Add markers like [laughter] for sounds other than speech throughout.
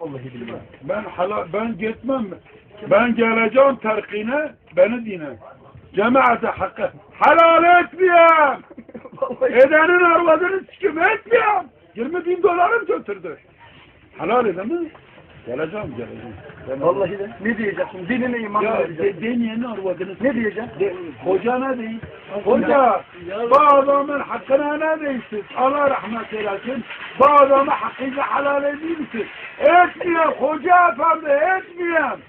Vallahi billahi. Ben hala ben gitmem. Ben geleceğim terkine beni dinle. Cemaate hakkı helal etmeyeyim. Edenin arvadını sikim etmeyeyim. 20 bin dolarım götürdü. Helal edemem. Geleceğim geleceğim. Ben- Vallahi de. Ne diyeceksin? Dinine iman Ya vereceksin. de, deneyenin arvadını Ne diyeceksin? De, hoca ne değil? Hoca, adamın hakkına ne değilsin? Allah rahmet eylesin. Adamı hakkıyla helal edeyim misin? Etmiyorum hoca efendi, etmiyorum.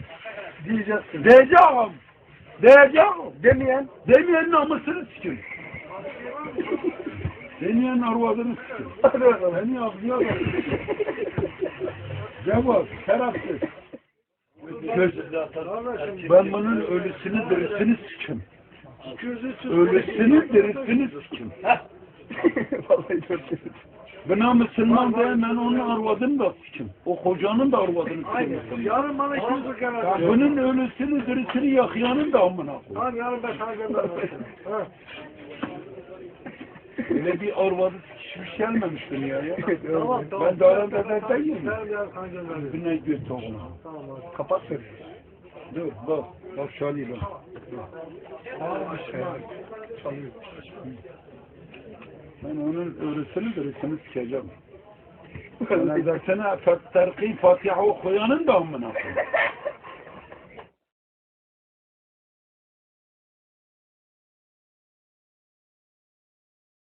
Diyeceksin. Diyeceğim. Diyeceğim. Demeyen Demeyenin namusunu sikin. Demeyenin arvadını bakalım. Beni avlıyor Cevap, şerefsiz. Ben bunun ölüsünü dirisini sikim. Ölüsünü dirisini sikim. Vallahi dört. Buna Müslüman diye ben onun arvadını da sikim. O hocanın da arvadını sikim. Yarın bana 200 lira Ya bunun ölüsünü dirisini yakıyanın da amına koy. Tamam yarın ben sana gönderirim. Öyle bir arvadı sikişmiş gelmemiş dünyaya. [laughs] Tamam tamam. Ben arada da değilim. Ben yarın sana gönderirim. Bir ne göt oğlum. Tamam. Kapat seni. Dur bak. Bak şöyle bak. Çalıyor. Ben onun ölüsünü dirisini sikeceğim. Ben de sana terki Fatiha okuyanın da amına koy. [laughs]